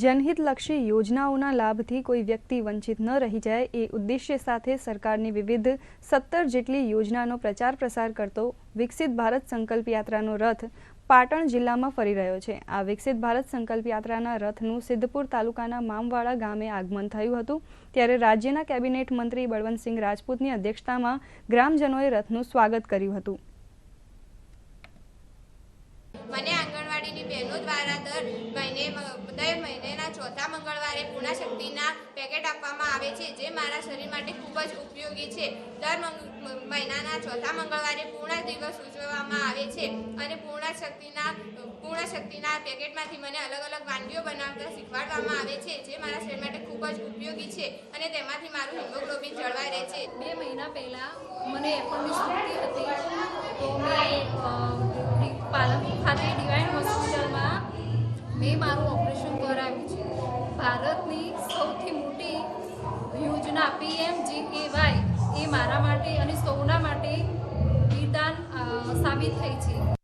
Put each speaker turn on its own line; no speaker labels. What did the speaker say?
જનહિતલક્ષી યોજનાઓના લાભથી કોઈ વ્યક્તિ વંચિત ન રહી જાય એ ઉદ્દેશ્ય સાથે સરકારની વિવિધ સત્તર જેટલી યોજનાનો પ્રચાર પ્રસાર કરતો વિકસિત ભારત સંકલ્પ યાત્રાનો રથ પાટણ જિલ્લામાં ફરી રહ્યો છે. આ વિકસિત ભારત સંકલ્પ યાત્રાના રથનું સિદ્ધપુર તાલુકાના મામવાડા ગામે આગમન થયું હતું. ત્યારે રાજ્યના કેબિનેટ મંત્રી બળવંતસિંહ રાજપૂતની અધ્યક્ષતામાં ગ્રામજનોએ રથનું સ્વાગત કર્યું હતું.
દ્વારા દર મહિને દર મહિનેના ચોથા મંગળવારે પૂર્ણાશક્તિના પેકેટ આપવામાં આવે છે જે મારા શરીર માટે ખૂબ જ ઉપયોગી છે. દર મહિનાના ચોથા મંગળવારે પૂર્ણ દિવસ ઉજવવામાં આવે છે અને પૂર્ણાશક્તિના પૂર્ણાશક્તિના પેકેટમાંથી મને અલગ અલગ વાનગીઓ બનાવતા શીખવાડવામાં આવે છે જે મારા શરીર માટે ખૂબ જ ઉપયોગી છે અને તેમાંથી મારું હિમોગ્લોબિન જળવાઈ રહે છે.
બે મહિના પહેલાં મને એપોઇન્ટમેન્ટ મળતી હતી તો મેં અ, મેં મારું ઓપરેશન કરાવ્યું છે. ભારતની સૌથી મોટી યોજના પીએમ જે એ મારા માટે અને સૌના માટે નિદાન સાબિત થઈ છે.